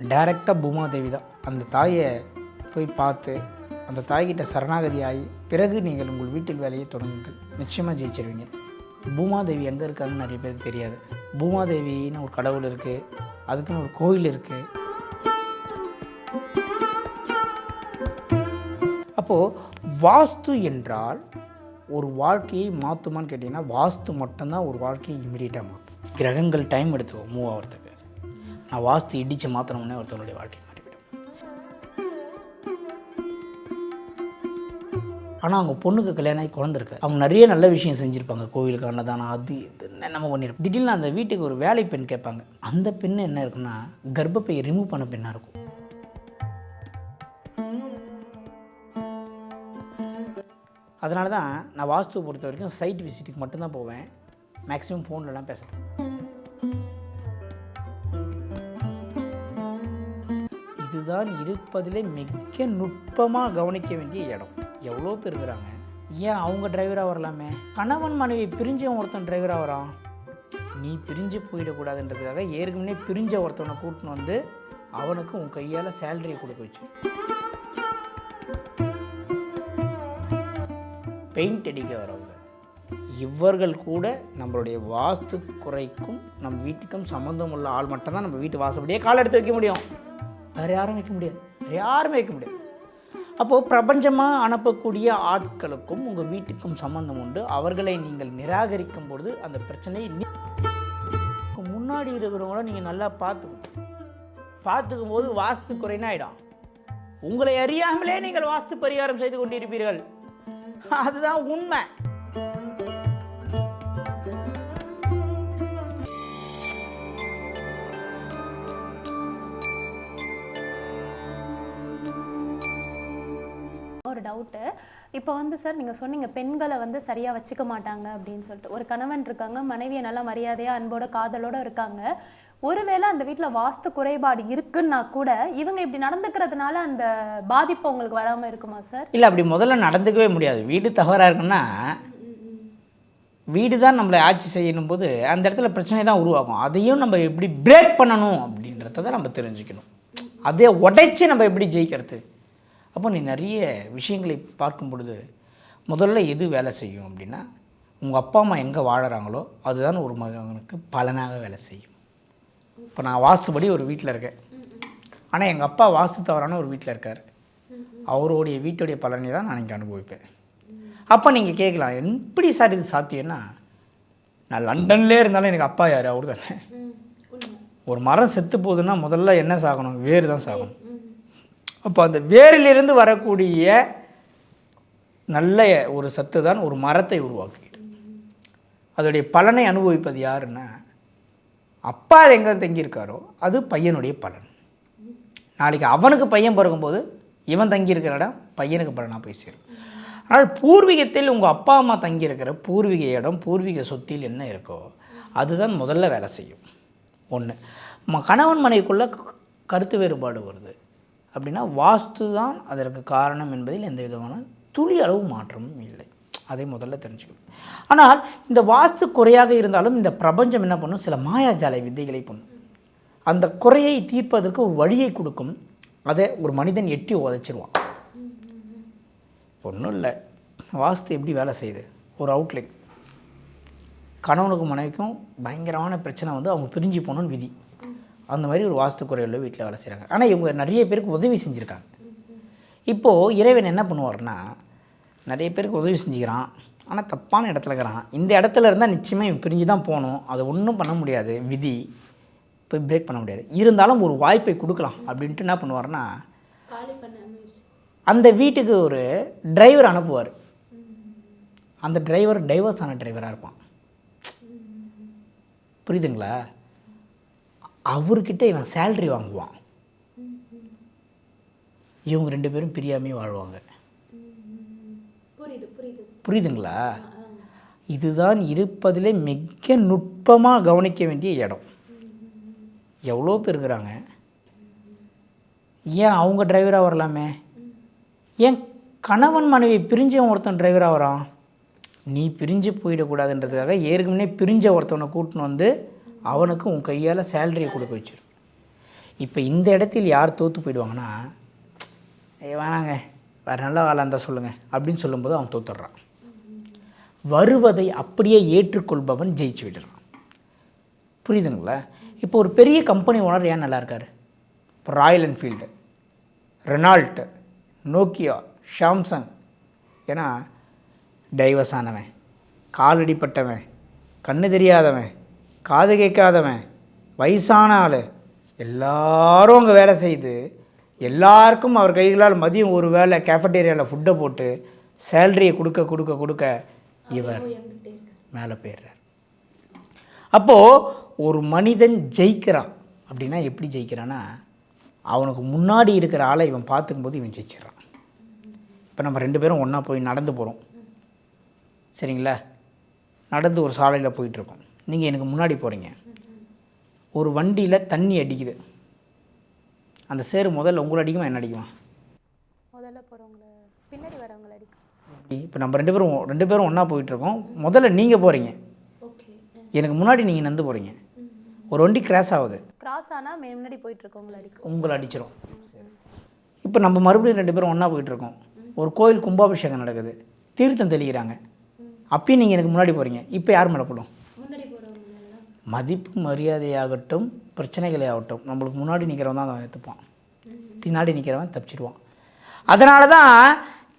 டைரெக்டாக பூமாதேவி தான். அந்த தாயை போய் பார்த்து அந்த தாய்கிட்ட சரணாகதி ஆகி பிறகு நீங்கள் உங்கள் வீட்டில் வேலையை தொடங்குங்கள். நிச்சயமாக ஜெயிச்சிருவீங்க. பூமாதேவி எங்கே இருக்காங்கன்னு நிறைய பேருக்கு தெரியாது. பூமாதேவின்னு ஒரு கடவுள் இருக்குது அதுக்குன்னு ஒரு கோயில் இருக்குது அப்போது வாஸ்து என்றால் ஒரு வாழ்க்கையை மாற்றுமான்னு கேட்டிங்கன்னா வாஸ்து மட்டும்தான் ஒரு வாழ்க்கையை இமிடியேட்டாக மாற்றும் கிரகங்கள் டைம் எடுத்துவோம் மூவ் ஆகிறதுக்கு. நான் வாஸ்து இடித்து மாற்றணும்னே ஒருத்தவனுடைய வாழ்க்கை மாறிவிடும். ஆனால் அவங்க பொண்ணுக்கு கல்யாணம் ஆகி குழந்திருக்கு அவங்க நிறைய நல்ல விஷயம் செஞ்சுருப்பாங்க. கோவிலுக்கு அன்னதானம் அது இது நம்ம பண்ணியிருப்போம் திடீர்னு அந்த வீட்டுக்கு ஒரு வேலை பெண் கேட்பாங்க. அந்த பெண்ணு என்ன இருக்குன்னா கர்ப்பப்பையை ரிமூவ் பண்ண பெண்ணாக இருக்கும். அதனால தான் நான் வாஸ்துவை பொறுத்த வரைக்கும் சைட் விசிட்டுக்கு மட்டும்தான் போவேன். மேக்ஸிமம் ஃபோன்லலாம் பேசுகிறேன் இதுதான் இருப்பதிலே மிக நுட்பமாக கவனிக்க வேண்டிய இடம். எவ்வளோ பேர் இருக்கிறாங்க? ஏன் அவங்க டிரைவராக வரலாமே? கணவன் மனைவி பிரிஞ்சவன் ஒருத்தன் டிரைவராக வரான் நீ பிரிஞ்சு போயிடக்கூடாதுன்றதுக்காக ஏற்கனவே பிரிஞ்ச ஒருத்தவனை கூட்டின்னு வந்து அவனுக்கு உன் கையால் சேலரியை கொடுக்க வச்சு. பெயிண்ட் அடிக்க வரவங்க இவர்கள் கூட நம்மளுடைய வாஸ்து குறைக்கும் நம் வீட்டுக்கும் சம்மந்தம் உள்ள ஆள் மட்டும்தான் நம்ம வீட்டு வாசப்படியே கால் எடுத்து வைக்க முடியும். வேறு யாரும் வைக்க முடியாது. வேறு யாருமே வைக்க முடியாது. அப்போது பிரபஞ்சமாக அனுப்பக்கூடிய ஆட்களுக்கும் உங்கள் வீட்டுக்கும் சம்மந்தம் உண்டு. அவர்களை நீங்கள் நிராகரிக்கும் பொழுது அந்த பிரச்சனையை நீ- முன்னாடி இருக்கிறவங்கள நீங்கள் நல்லா பார்த்துக்கணும். பார்த்துக்கும் போது வாஸ்து குறைனா ஆகிடும் உங்களை அறியாமலே நீங்கள் வாஸ்து பரிகாரம் செய்து கொண்டிருப்பீர்கள். அதுதான் உண்மை. டவுட்டு இப்போ வந்து சார் நீங்கள் சொன்னீங்க பெண்களை வந்து சரியாக வச்சுக்க மாட்டாங்க அப்படின்னு சொல்லிட்டு. ஒரு கணவன் இருக்காங்க மனைவியை நல்லா மரியாதையாக அன்போட காதலோட இருக்காங்க. ஒருவேளை அந்த வீட்டில் வாஸ்து குறைபாடு இருக்குன்னா கூட இவங்க இப்படி நடந்துக்கிறதுனால அந்த பாதிப்பு உங்களுக்கு வராமல் இருக்குமா சார்? இல்லை அப்படி முதல்ல நடந்துக்கவே முடியாது. வீடு தவறாக இருக்குன்னா வீடு தான் நம்மளை ஆட்சி செய்யணும் போது அந்த இடத்துல பிரச்சனை தான் உருவாகும். அதையும் நம்ம எப்படி பிரேக் பண்ணணும் அப்படின்றத தான் நம்ம தெரிஞ்சுக்கணும். அதை உடைச்சி நம்ம எப்படி ஜெயிக்கிறது? அப்போ நீ நிறைய விஷயங்களை பார்க்கும் பொழுது முதல்ல எது வேலை செய்யும் அப்படின்னா உங்கள் அப்பா அம்மா எங்கே வாழுறாங்களோ அதுதான் ஒரு மகனுக்கு பலனாக வேலை செய்யும். இப்போ நான் வாஸ்துபடி ஒரு வீட்டில் இருக்கேன். ஆனால் எங்கள் அப்பா வாஸ்து தவறான ஒரு வீட்டில் இருக்கார். அவருடைய வீட்டுடைய பலனை தான் நான் இங்கே அனுபவிப்பேன். அப்போ நீங்கள் கேட்கலாம் எப்படி சார் இது சாத்தியம்னா நான் லண்டன்லேயே இருந்தாலும் எனக்கு அப்பா யார் அவர் தானே ஒரு மரம் செத்து போகுதுன்னா முதல்ல என்ன சாகணும்? வேர் தான் சாகணும். அப்போ அந்த வேரிலிருந்து வரக்கூடிய நல்ல ஒரு சத்து தான் ஒரு மரத்தை உருவாக்குகிறது. அதோடைய பலனை அனுபவிப்பது யாருன்னா அப்பா எங்கே தங்கியிருக்காரோ அது பையனுடைய பலன். நாளைக்கு அவனுக்கு பையன் பிறக்கும்போது இவன் தங்கியிருக்கிற இடம் பையனுக்கு பலனாக போய் சேரும். ஆனால் பூர்வீகத்தில் உங்கள் அப்பா அம்மா தங்கியிருக்கிற பூர்வீக இடம் பூர்வீக சொத்தில் என்ன இருக்கோ அதுதான் முதல்ல வேலை செய்யும். ஒன்று ம கணவன் மனைவிக்குள்ளே க- கருத்து வேறுபாடு வருது. அப்படின்னா வாஸ்து தான் அதற்கு காரணம் என்பதில் எந்த விதமான துளி அளவு மாற்றமும் இல்லை. அதை முதல்ல தெரிஞ்சுக்கணும். ஆனால் இந்த வாஸ்து குறையாக இருந்தாலும் இந்த பிரபஞ்சம் என்ன பண்ணும்? சில மாயாஜாலை வித்தைகளை பண்ணும். அந்த குறையை தீர்ப்பதற்கு ஒரு வழியை கொடுக்கும். அதை ஒரு மனிதன் எட்டி உதைச்சிருவான். ஒன்றும் இல்லை. வாஸ்து எப்படி வேலை செய்யுது? ஒரு அவுட்லைன் கணவனுக்கும் மனைவிக்கும் பயங்கரமான பிரச்சனை வந்து அவங்க பிரிஞ்சு போகணுன்னு விதி. அந்த மாதிரி ஒரு வாஸ்து குறையுள்ள வீட்டில் வேலை செய்கிறாங்க ஆனால் இவங்க நிறைய பேருக்கு உதவி செஞ்சுருக்காங்க. இப்போது இறைவன் என்ன பண்ணுவார்னா நிறைய பேருக்கு உதவி செஞ்சுக்கிறான். ஆனால் தப்பான இடத்துல இருக்கிறான். இந்த இடத்துல இருந்தால் நிச்சயமாக இவன் பிரிஞ்சு தான் போகணும். அதை ஒன்றும் பண்ண முடியாது. விதி போய் பிரேக் பண்ண முடியாது. இருந்தாலும் ஒரு வாய்ப்பை கொடுக்கலாம் அப்படின்ட்டு என்ன பண்ணுவார்னா அந்த வீட்டுக்கு ஒரு டிரைவர் அனுப்புவார். அந்த டிரைவர் டைவர்ஸ் ஆன டிரைவராக இருப்பான். புரியுதுங்களா? அவர்கிட்ட இவன் சேல்ரி வாங்குவான். இவங்க ரெண்டு பேரும் பிரியாமே வாழ்வாங்க. புரியுது புரியுது. புரியுதுங்களா? இதுதான் இருப்பதிலே மிக நுட்பமாக கவனிக்க வேண்டிய இடம். எவ்வளோ பேர் இருக்கிறாங்க? ஏன் அவங்க டிரைவராக வரலாமே? ஏன் கணவன் மனைவி பிரிஞ்சவன் ஒருத்தன் டிரைவராக வரான்? நீ பிரிஞ்சு போயிடக்கூடாதுன்றதுக்காக ஏற்கனவே பிரிஞ்ச ஒருத்தவனை கூட்டின்னு வந்து அவனுக்கு உன் கையால் சேலரியை கொடுக்க வச்சிரு. இப்போ இந்த இடத்தில் யார் தோற்று போயிடுவாங்கன்னா ஏ வேணாங்க வேறு நல்ல ஆளாக இருந்தால் சொல்லுங்கள் அப்படின்னு சொல்லும்போது அவன் தோத்துடுறான். வருவதை அப்படியே ஏற்றுக்கொள்பவன் ஜெயிச்சு விடுறான். புரியுதுங்களா? இப்போ ஒரு பெரிய கம்பெனி ஓனர் ஏன் நல்லா இருக்கார்? இப்போ Royal Enfield Renault Nokia Samsung ஏன்னா டைவர்ஸ் ஆனவன் காலடிப்பட்டவன் கண்ணு தெரியாதவன் காது கேட்காதவன் வயசான ஆள். எல்லாரும் அங்கே வேலை செய்து எல்லாருக்கும் அவர் கைகளால் மதியம் ஒரு வேளை கேஃபட்டேரியாவில் ஃபுட்டை போட்டு சேலரியை கொடுக்க கொடுக்க கொடுக்க இவர் மேலே போயிடுறார். அப்போது ஒரு மனிதன் ஜெயிக்கிறான். அப்படின்னா எப்படி ஜெயிக்கிறான்னா அவனுக்கு முன்னாடி இருக்கிற ஆளை இவன் பார்த்துக்கும்போது இவன் ஜெயிச்சிடறான். இப்போ நம்ம ரெண்டு பேரும் ஒன்றா போய் நடந்து போகிறோம் சரிங்களா? நடந்து ஒரு சாலையில் போயிட்டுருக்கோம் நீங்கள் எனக்கு முன்னாடி போகிறீங்க ஒரு வண்டியில் தண்ணி அடிக்குது. அந்த சேரு முதல்ல உங்களை அடிக்குமா என்ன அடிக்குமா? முதல்ல போகிறவங்கள பின்னாடி வரவங்கள அடிக்கும். இப்போ நம்ம ரெண்டு பேரும் ரெண்டு பேரும் ஒன்றா போயிட்டுருக்கோம் முதல்ல நீங்கள் போகிறீங்க எனக்கு முன்னாடி நீங்கள் நடந்து போகிறீங்க ஒரு வண்டி கிராஷ் ஆகுது. கிராஸ் ஆனால் முன்னாடி போயிட்டு இருக்கவங்கள அடிக்கும். உங்களை அடிச்சிடும் இப்போ நம்ம மறுபடியும் ரெண்டு பேரும் ஒன்றா போயிட்டுருக்கோம் ஒரு கோயில் கும்பாபிஷேகம் நடக்குது. தீர்த்தம் தெளிக்கிறாங்க. அப்பயும் நீங்கள் எனக்கு முன்னாடி போகிறீங்க இப்போ யார் மேலே போடும்? மதிப்பு மரியாதையாகட்டும் பிரச்சனைகளே ஆகட்டும் நம்மளுக்கு முன்னாடி நிற்கிறவன் தான் அவன் ஏற்றுப்பான் பின்னாடி நிற்கிறவன் தப்பிச்சிடுவான். அதனால தான்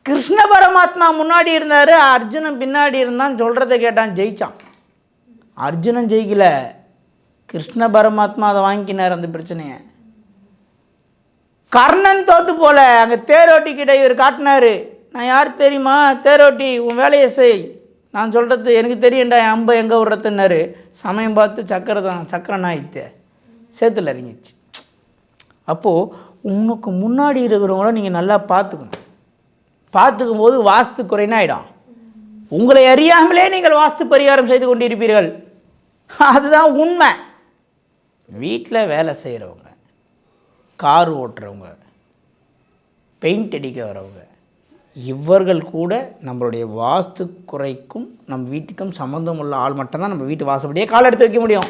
கிருஷ்ண பரமாத்மா முன்னாடி இருந்தார் அர்ஜுனன் பின்னாடி இருந்தான் சொல்கிறத கேட்டான் ஜெயிச்சான். அர்ஜுனன் ஜெயிக்கல. கிருஷ்ண பரமாத்மா அதை வாங்கினார் அந்த பிரச்சனையை. கர்ணன் தோத்து போல அங்கே தேரோட்டி கிட்ட இவர் காட்டினார் நான் யார் தெரியுமா? தேரோட்டி உன் வேலையை செய். நான் சொல்கிறது எனக்கு தெரியும்டா என் அம்பை எங்கே விடுறதுன்னாரு. சமயம் பார்த்து சக்கரை தான் சக்கரை நாயித்து சேத்துல இறங்கிடுச்சு. அப்போது உனக்கு முன்னாடி இருக்கிறவங்கள நீங்கள் நல்லா பார்த்துக்கணும். பார்த்துக்கும் போது வாஸ்து குறைனாயிடும். உங்களை அறியாமலே நீங்கள் வாஸ்து பரிகாரம் செய்து கொண்டிருப்பீர்கள். அதுதான் உண்மை. வீட்டில் வேலை செய்கிறவங்க கார் ஓட்டுறவங்க பெயிண்ட் அடிக்க வரவங்க இவர்கள் கூட நம்மளுடைய வாஸ்து குறைக்கும் நம் வீட்டுக்கும் சம்மந்தம் உள்ள ஆள் மட்டும்தான் நம்ம வீட்டு வாசப்படியே கால் எடுத்து வைக்க முடியும்.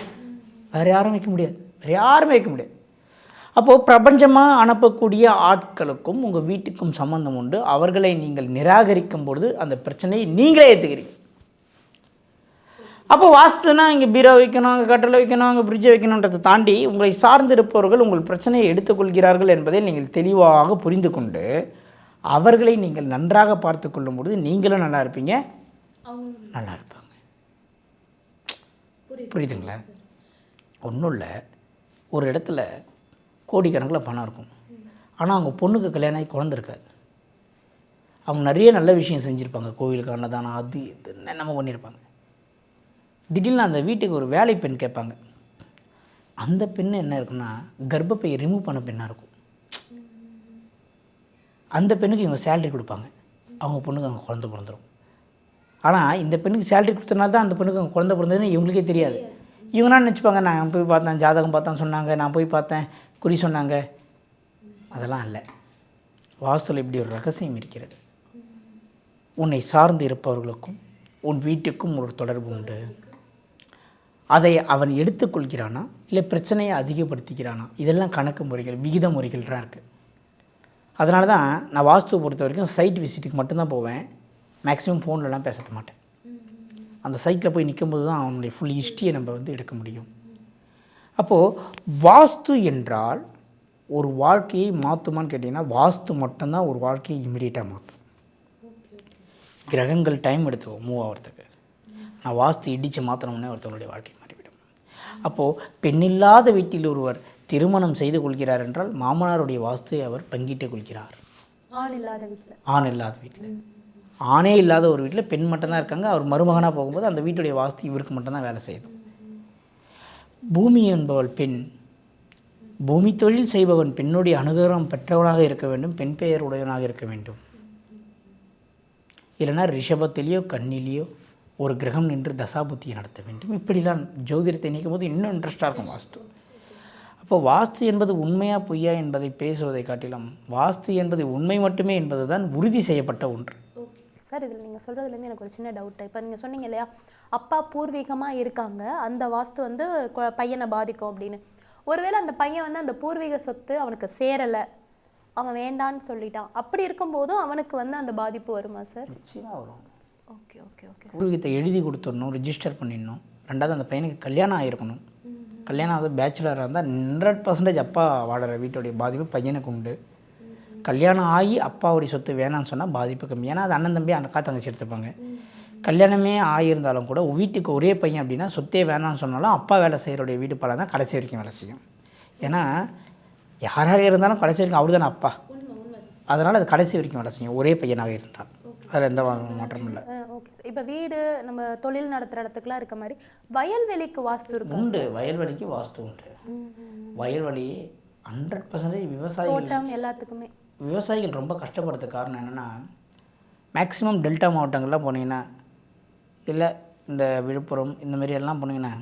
வேறு யாரும் வைக்க முடியாது. வேறு யாருமே வைக்க முடியாது. அப்போது பிரபஞ்சமாக அனுப்பக்கூடிய ஆட்களுக்கும் உங்கள் வீட்டுக்கும் சம்மந்தம் உண்டு. அவர்களை நீங்கள் நிராகரிக்கும் பொழுது அந்த பிரச்சனையை நீங்களே ஏற்றுக்கிறீங்க அப்போ வாஸ்துனா இங்கே பீரோ வைக்கணும் அங்கே கட்டளை வைக்கணும் அங்கே ஃப்ரிட்ஜை வைக்கணுன்றதை தாண்டி உங்களை சார்ந்திருப்பவர்கள் உங்கள் பிரச்சனையை எடுத்துக்கொள்கிறார்கள் என்பதை நீங்கள் தெளிவாக புரிந்து கொண்டு அவர்களை நீங்கள் நன்றாக பார்த்து கொள்ளும் பொழுது நீங்களும் நல்லா இருப்பீங்க. நல்லா இருப்பாங்க. புரியுதுங்களா? ஒன்றும் இல்லை. ஒரு இடத்துல கோடிக்கணக்கில் பணம் இருக்கும். ஆனால் அவங்க பொண்ணுக்கு கல்யாணம் ஆகி குழந்த இருக்காது. அவங்க நிறைய நல்ல விஷயம் செஞ்சுருப்பாங்க. கோவிலுக்கு அன்னதானம் அது இது நம்ம பண்ணியிருப்பாங்க திடீர்னு அந்த வீட்டுக்கு ஒரு வேலை பெண் கேட்பாங்க. அந்த பெண் என்ன இருக்குன்னா கர்ப்பப்பையை ரிமூவ் பண்ண பெண்ணாக இருக்கும். அந்த பெண்ணுக்கு இவங்க சேலரி கொடுப்பாங்க. அவங்க பொண்ணுக்கு அங்கே குழந்தை பிறந்துடும் ஆனால் இந்த பெண்ணுக்கு சேலரி கொடுத்தனால தான் அந்த பெண்ணுக்கு அங்கே குழந்தை பிறந்ததுன்னு இவங்களுக்கே தெரியாது. இவங்கனா நினச்சிப்பாங்க? நான் போய் பார்த்தேன் ஜாதகம் பார்த்தேன் சொன்னாங்க நான் போய் பார்த்தேன் குறி சொன்னாங்க. அதெல்லாம் இல்லை வாசல் இப்படி ஒரு ரகசியம் இருக்கிறது. உன்னை சார்ந்து இருப்பவர்களுக்கும் உன் வீட்டுக்கும் ஒரு தொடர்பு உண்டு. அதை அவன் எடுத்துக்கொள்கிறானா? இல்லை பிரச்சனையை அதிகப்படுத்திக்கிறானா இதெல்லாம் கணக்கு முறைகள் விகித முறைகள் தான் இருக்குது அதனால தான் நான் வாஸ்து பொறுத்த வரைக்கும் சைட் விசிட்டுக்கு மட்டும்தான் போவேன். மேக்ஸிமம் ஃபோன்லலாம் பேச மாட்டேன். அந்த சைட்டில் போய் நிற்கும்போது தான் அவனுடைய ஃபுல் ஹிஸ்ட்ரியை நம்ம வந்து எடுக்க முடியும். அப்போது வாஸ்து என்றால் ஒரு வாழ்க்கையை மாற்றுமான்னு கேட்டிங்கன்னா வாஸ்து மட்டும்தான் ஒரு வாழ்க்கையை இமிடியேட்டாக மாற்றும் கிரகங்கள் டைம் எடுத்துக்கும் மூவ் ஆகிறதுக்கு நான் வாஸ்து இடித்து மாற்றணும்னே ஒருத்தவங்களுடைய வாழ்க்கை மாறிவிடும். அப்போது பெண்ணில்லாத வீட்டில் ஒருவர் திருமணம் செய்து கொள்கிறார் என்றால் மாமனாருடைய வாஸ்துவை அவர் பங்கிட்டு கொள்கிறார். ஆள் இல்லாத வீட்டில் ஆண் இல்லாத வீட்டில் ஆணே இல்லாத ஒரு வீட்டில் பெண் மட்டும்தான் இருக்காங்க. அவர் மருமகனாக போகும்போது அந்த வீட்டுடைய வாஸ்து இவருக்கு மட்டும்தான் வேலை செய்யுது. பூமி என்பவள் பெண். பூமி தொழில் செய்பவன் பெண்ணுடைய அனுகிரகம் பெற்றவனாக இருக்க வேண்டும். பெண் பெயர் உடையவனாக இருக்க வேண்டும். இல்லைன்னா ரிஷபத்திலேயோ கண்ணிலேயோ ஒரு கிரகம் நின்று தசாபுத்தியை நடத்த வேண்டும். இப்படிலாம் ஜோதிடத்தை நிற்கும் போது இன்னும் இன்ட்ரெஸ்டாக இருக்கும் வாஸ்து. அப்போ வாஸ்து என்பது உண்மையா பொய்யா என்பதை பேசுவதை காட்டிலும் வாஸ்து என்பது உண்மை மட்டுமே என்பதுதான் உறுதி செய்யப்பட்ட ஒன்று. சார் இதில் நீங்கள் சொல்கிறதுலேருந்து எனக்கு ஒரு சின்ன டவுட் இப்போ நீங்கள் சொன்னீங்க இல்லையா அப்பா பூர்வீகமாக இருக்காங்க அந்த வாஸ்து வந்து பையனை பாதிக்கும் அப்படின்னு. ஒருவேளை அந்த பையன் வந்து அந்த பூர்வீக சொத்து அவனுக்கு சேரலை அவன் வேண்டான்னு சொல்லிட்டான். அப்படி இருக்கும்போதும் அவனுக்கு வந்து அந்த பாதிப்பு வருமா சார்? நிச்சயமாக வரும். Okay okay okay. பூர்வீகத்தை எழுதி கொடுத்துடணும் ரிஜிஸ்டர் பண்ணிடணும். ரெண்டாவது அந்த பையனுக்கு கல்யாணம் ஆகிருக்கணும் கல்யாணம் ஆகுது பேச்சுலராக இருந்தால் ஹண்ட்ரட் பர்சன்டேஜ் அப்பா வாடுற வீட்டுடைய பாதிப்பு பையனுக்கு உண்டு. கல்யாணம் ஆகி அப்பாவுடைய சொத்து வேணாம்னு சொன்னால் பாதிப்பு கம்மி. ஏன்னா அது அண்ணன் தம்பி அக்கா தங்கச்சி எடுத்துப்பாங்க. கல்யாணமே ஆகியிருந்தாலும் கூட வீட்டுக்கு ஒரே பையன் அப்படின்னா சொத்தே வேணாம்னு சொன்னாலும் அப்பா வேலை செய்கிறோடைய வீட்டு பலம் தான் கடைசி வரைக்கும் வேலை செய்யும். ஏன்னா யாராக இருந்தாலும் கடைசி வரைக்கும் அவர் தானே அப்பா. அதனால் அது கடைசி வரைக்கும் வேலை செய்யும். ஒரே பையனாக இருந்தால். அதில் எந்த மாற்றமும் இல்லை. ஓகே சார் இப்போ வீடு நம்ம தொழில் நடத்துகிற இடத்துக்குலாம் இருக்க மாதிரி வயல்வெளிக்கு வாஸ்து இருக்கா உண்டு. வயல்வெளிக்கு வாஸ்து உண்டு. வயல்வெளி ஹண்ட்ரட் பர்சன்டேஜ் விவசாயிகள் எல்லாத்துக்குமே. விவசாயிகள் ரொம்ப கஷ்டப்படுறதுக்கு காரணம் என்னென்னா மேக்ஸிமம் டெல்டா மாவட்டங்கள்லாம் போனீங்கன்னா இல்லை இந்த விழுப்புரம் இந்த மாதிரி எல்லாம் போனீங்கன்னா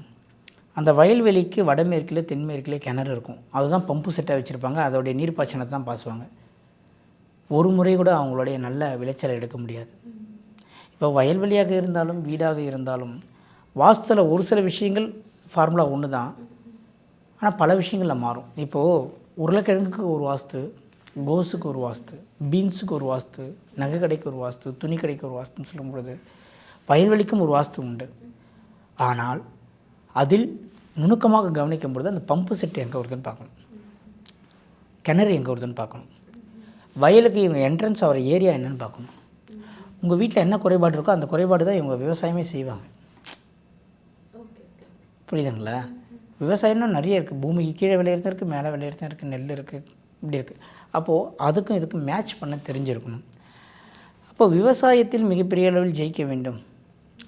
அந்த வயல்வெளிக்கு வடமேற்கில் தென்மேற்கில் கிணறு இருக்கும். அதுதான் பம்பு செட்டாக வச்சுருப்பாங்க. அதோடைய நீர்ப்பாய்ச்சனத்தை தான் பாசுவாங்க. ஒரு முறை கூட அவங்களுடைய நல்ல விளைச்சலை எடுக்க முடியாது. இப்போ வயல்வெளியாக இருந்தாலும் வீடாக இருந்தாலும் வாஸ்துவில் ஒரு சில விஷயங்கள் ஃபார்முலா ஒன்று தான். ஆனால் பல விஷயங்களில் மாறும். இப்போது உருளைக்கிழங்குக்கு ஒரு வாஸ்து கோஸுக்கு ஒரு வாஸ்து பீன்ஸுக்கு ஒரு வாஸ்து நகை கடைக்கு ஒரு வாஸ்து துணி கடைக்கு ஒரு வாஸ்துன்னு சொல்லும்பொழுது வயல்வெளிக்கும் ஒரு வாஸ்து உண்டு. ஆனால் அதில் நுணுக்கமாக கவனிக்கும் பொழுது அந்த பம்பு செட்டு எங்கே வருதுன்னு பார்க்கணும். கிணறு எங்கே வருதுன்னு பார்க்கணும். வயலுக்கு இவங்க என்ட்ரன்ஸ் ஆகிற ஏரியா என்னென்னு பார்க்கணும். உங்கள் வீட்டில் என்ன குறைபாடு இருக்கோ அந்த குறைபாடு தான் இவங்க விவசாயமே செய்வாங்க. புரியுதுங்களா? விவசாயம்னா நிறைய இருக்குது பூமிக்கு கீழே விளையிறதும் இருக்குது மேலே விளையிறதும் இருக்குது நெல் இருக்குது இப்படி இருக்குது அப்போது அதுக்கும் இதுக்கும் மேட்ச் பண்ண தெரிஞ்சிருக்கணும். அப்போ விவசாயத்தில் மிகப்பெரிய அளவில் ஜெயிக்க வேண்டும்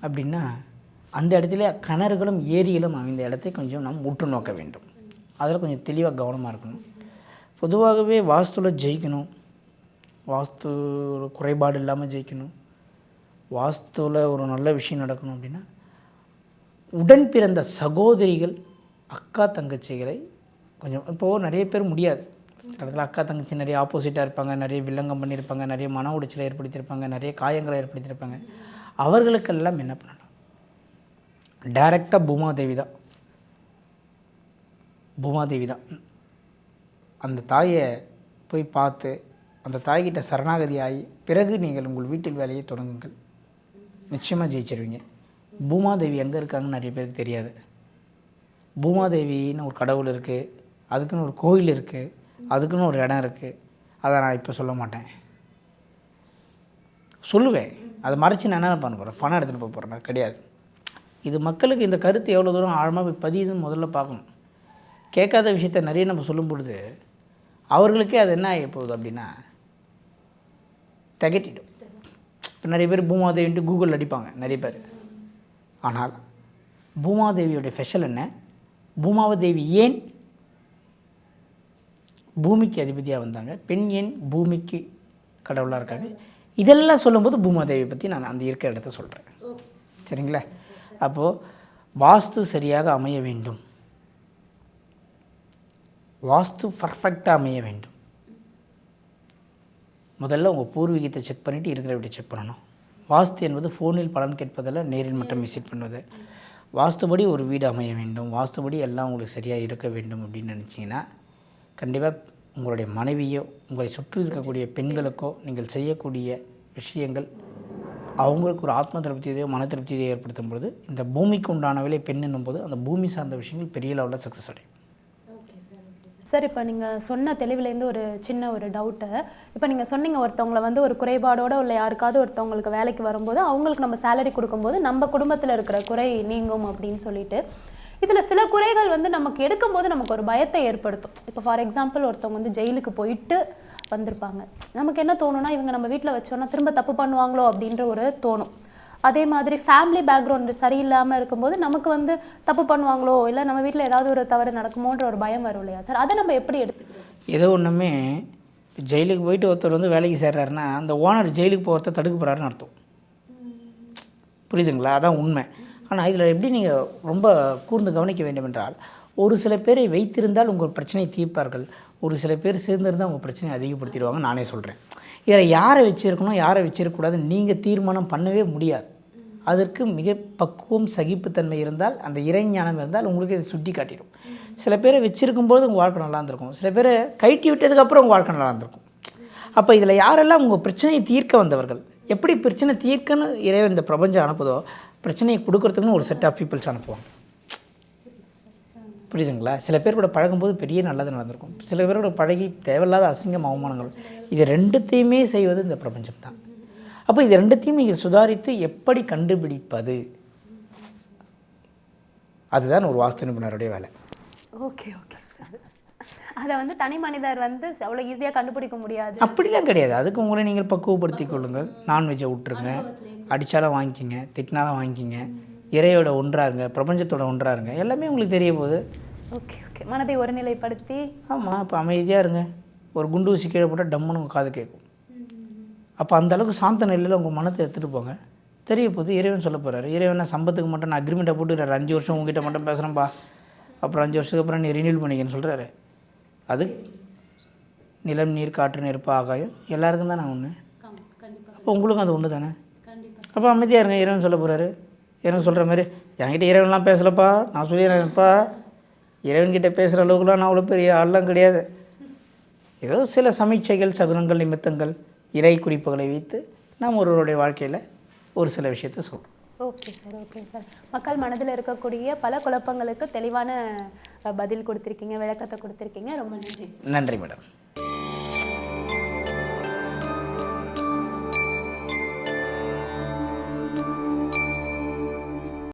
அப்படின்னா அந்த இடத்துல கிணறுகளும் ஏரிகளும் அமைந்த இடத்தை கொஞ்சம் நாம் உற்று நோக்க வேண்டும். அதில் கொஞ்சம் தெளிவாக கவனமாக இருக்கணும். பொதுவாகவே வாஸ்துவில் ஜெயிக்கணும். வாஸ்து குறைபாடு இல்லாமல் ஜெயிக்கணும். வாஸ்துவில் ஒரு நல்ல விஷயம் நடக்கணும் அப்படின்னா உடன் பிறந்த சகோதரிகள் அக்கா தங்கச்சிகளை கொஞ்சம் இப்போது நிறைய பேர் முடியாது. சில இடத்துல அக்கா தங்கச்சி நிறைய ஆப்போசிட்டாக இருப்பாங்க நிறைய வில்லங்கம் பண்ணியிருப்பாங்க நிறைய மன உடைச்சலை ஏற்படுத்தியிருப்பாங்க நிறைய காயங்களை ஏற்படுத்தியிருப்பாங்க. அவர்களுக்கெல்லாம் என்ன பண்ணலாம் டைரெக்டாக பூமாதேவி தான். பூமாதேவி தான். அந்த தாயை போய் பார்த்து அந்த தாய்கிட்ட சரணாகதி ஆகி பிறகு நீங்கள் உங்கள் வீட்டில் வேலையை தொடங்குங்கள். நிச்சயமாக ஜெயிச்சிருவீங்க. பூமாதேவி எங்கே இருக்காங்கன்னு நிறைய பேருக்கு தெரியாது. பூமாதேவின்னு ஒரு கடவுள் இருக்குது அதுக்குன்னு ஒரு கோயில் இருக்குது அதுக்குன்னு ஒரு இடம் இருக்குது அதை நான் இப்போ சொல்ல மாட்டேன். சொல்லுவேன். அதை மறைச்சு நான் என்ன பண்ண போகிறேன் பணம் எடுத்துகிட்டு போக போகிறேன் கிடையாது. இது மக்களுக்கு இந்த கருத்து எவ்வளோ தூரம் ஆழமாக போய் பதியுதுன்னு முதல்ல பார்க்கணும். கேட்காத விஷயத்த நிறைய நம்ம சொல்லும் பொழுது அவர்களுக்கே அது என்ன ஆகி போகுது அப்படின்னா திகட்டிடும் இப்போ நிறைய பேர் பூமாதேவின்ட்டு கூகுளில் அடிப்பாங்க நிறைய பேர். ஆனால் பூமாதேவியோடைய ஸ்பெஷல் என்ன? பூமாவதேவி ஏன் பூமிக்கு அதிபதியாக வந்தாங்க? பெண் ஏன் பூமிக்கு கடவுளாக இருக்காங்க? இதெல்லாம் சொல்லும்போது பூமாதேவி பற்றி நான் அந்த இருக்கிற இடத்த சொல்கிறேன் சரிங்களா? அப்போது வாஸ்து சரியாக அமைய வேண்டும். வாஸ்து பர்ஃபெக்டாக அமைய வேண்டும். முதல்ல உங்கள் பூர்வீகத்தை செக் பண்ணிவிட்டு இருக்கிற வீட்டை செக் பண்ணணும். வாஸ்து என்பது ஃபோனில் பலன் கேட்பதில் நேரில் மட்டும் விசிட் பண்ணுவது. வாஸ்துபடி ஒரு வீடு அமைய வேண்டும். வாஸ்துபடி எல்லாம் உங்களுக்கு சரியாக இருக்க வேண்டும் அப்படின்னு நினச்சிங்கன்னா கண்டிப்பாக உங்களுடைய மனைவியோ உங்களை சுற்றி இருக்கக்கூடிய பெண்களுக்கோ நீங்கள் செய்யக்கூடிய விஷயங்கள் அவங்களுக்கு ஒரு ஆத்ம திருப்தியதையோ மன திருப்தியதையோ ஏற்படுத்தும் பொழுது இந்த பூமிக்கு உண்டான விலை பெண் என்னும்போது அந்த பூமி சார்ந்த விஷயங்கள் பெரிய லெவலில் சக்ஸஸ் அடையும். சார் இப்போ நீங்கள் சொன்ன தெளிவுலேருந்து ஒரு சின்ன ஒரு டவுட்டு இப்போ நீங்கள் சொன்னீங்க ஒருத்தவங்களை வந்து ஒரு குறைபாடோடு உள்ள யாருக்காவது ஒருத்தவங்களுக்கு வேலைக்கு வரும்போது அவங்களுக்கு நம்ம சேலரி கொடுக்கும்போது நம்ம குடும்பத்தில் இருக்கிற குறை நீங்கும் அப்படின்னு சொல்லிட்டு. இதில் சில குறைகள் வந்து நமக்கு எடுக்கும்போது நமக்கு ஒரு பயத்தை ஏற்படுத்தும். இப்போ ஃபார் எக்ஸாம்பிள் ஒருத்தவங்க வந்து ஜெயிலுக்கு போயிட்டு வந்திருப்பாங்க. நமக்கு என்ன தோணும்னா இவங்க நம்ம வீட்டில் வச்சோன்னா திரும்ப தப்பு பண்ணுவாங்களோ அப்படின்ற ஒரு தோணும். அதே மாதிரி ஃபேமிலி பேக்ரவுண்டு சரியில்லாமல் இருக்கும்போது நமக்கு வந்து தப்பு பண்ணுவாங்களோ? இல்லை நம்ம வீட்டில் ஏதாவது ஒரு தவறு நடக்குமோன்ற ஒரு பயம் வரும் இல்லையா? சார் அதை நம்ம எப்படி எடுத்துக்கிறோம்? ஏதோ ஒன்றுமே ஜெயிலுக்கு போயிட்டு ஒருத்தர் வந்து வேலைக்கு சேர்றாருன்னா அந்த ஓனர் ஜெயிலுக்கு போகிறத தடுக்க போகிறாருன்னு அர்த்தம். புரியுதுங்களா? அதான் உண்மை. ஆனால் இதில் எப்படி நீங்கள் ரொம்ப கூர்ந்து கவனிக்க வேண்டும் என்றால் ஒரு சில பேரை வைத்திருந்தால் உங்கள் பிரச்சனையை தீர்ப்பார்கள். ஒரு சில பேர் சேர்ந்திருந்தால் உங்கள் பிரச்சனையை அதிகப்படுத்திடுவாங்க நானே சொல்கிறேன் இதில் யாரை வச்சுருக்கணும் யாரை வச்சிருக்கக்கூடாதுன்னு நீங்கள் தீர்மானம் பண்ணவே முடியாது. அதற்கு மிக பக்குவம் சகிப்புத்தன்மை இருந்தால் அந்த இறைஞானம் இருந்தால் உங்களுக்கு இதை சுட்டி காட்டிடும். சில பேரை வச்சிருக்கும்போது உங்கள் வாழ்க்கை நல்லா இருந்திருக்கும். சில பேரை கைட்டி விட்டதுக்கப்புறம் உங்கள் வாழ்க்கை நல்லா இருந்திருக்கும். அப்போ இதில் யாரெல்லாம் உங்கள் பிரச்சனையை தீர்க்க வந்தவர்கள்? எப்படி பிரச்சனை தீர்க்கன்னு இறைவன் இந்த பிரபஞ்சம் அனுப்புதோ பிரச்சனையை கொடுக்குறதுக்குன்னு ஒரு செட் ஆஃப் பீப்புள்ஸ் அனுப்புவாங்க. புரியுதுங்களா? சில பேர் கூட பழகும்போது பெரிய நல்லது நடந்திருக்கும். சில பேர் கூட பழகி தேவையில்லாத அசிங்கம் அவமானங்கள். இது ரெண்டுத்தையுமே செய்வது இந்த பிரபஞ்சம் தான். அப்போ இது ரெண்டுத்தையும் நீங்கள் சுதாரித்து எப்படி கண்டுபிடிப்பது? அதுதான் ஒரு வாஸ்து நிபுணருடைய வேலை. Okay okay. சார் அதை வந்து தனி மனிதர் வந்து அவ்வளோ ஈஸியாக கண்டுபிடிக்க முடியாது. அப்படிலாம் கிடையாது. அதுக்கு உங்களை நீங்கள் பக்குவப்படுத்திக் கொள்ளுங்கள். நான்வெஜ்ஜை விட்டுருங்க. அடித்தாலும் வாங்கிக்கிங்க திட்டினாலும் வாங்கிக்கிங்க. இறையோட ஒன்றாருங்க பிரபஞ்சத்தோட ஒன்றாருங்க. எல்லாமே உங்களுக்கு தெரிய போகுது. Okay okay. மனதை ஒருநிலைப்படுத்தி. ஆமாம் இப்போ அமைதியாக இருங்க. ஒரு குண்டு ஊசி கீழே போட்டால் டம்முன்னு உங்கள் காது கேட்கும் அப்போ அந்த அளவுக்கு சாந்த நிலையில் உங்கள் மனத்தை எடுத்துகிட்டு போங்க. தெரிய போகுது இறைவன் சொல்ல போகிறாரு இறைவன் நான் சம்பத்துக்கு மட்டும் நான் அக்ரிமெண்ட்டை போட்டுக்கிறாரு அஞ்சு வருஷம் உங்ககிட்ட மட்டும் பேசுகிறேன்ப்பா அப்புறம் அஞ்சு வருஷத்துக்கு அப்புறம் நீ ரினியூல் பண்ணிக்கன்னு சொல்கிறாரு அது நிலம் நீர் காற்று நெருப்பு ஆகாயம் எல்லாருக்கும் தான் நான் ஒன்று அப்போ உங்களுக்கும் அது ஒன்று தானே அப்போ அமைதியாக இருங்க இறைவன் சொல்ல போகிறாரு இறைவன் சொல்கிற மாதிரி என்கிட்ட இறைவன்லாம் பேசலப்பா நான் சொல்லிடுறேன்ப்பா இறைவன்கிட்ட பேசுகிற அளவுக்குலாம் நான் அவ்வளோ பெரிய ஆள்லாம் கிடையாது. ஏதோ சில சமீட்சைகள் சகுனங்கள் நிமித்தங்கள் இறை குறிப்புகளை வைத்து நாம் ஒருவருடைய வாழ்க்கையில் ஒரு சில விஷயத்தை சொல்கிறோம் ஓகே சார் ஓகே சார். மக்கள் மனதில் இருக்கக்கூடிய பல குழப்பங்களுக்கு தெளிவான பதில் கொடுத்துருக்கீங்க விளக்கத்தை கொடுத்துருக்கீங்க. ரொம்ப நன்றி நன்றி மேடம்.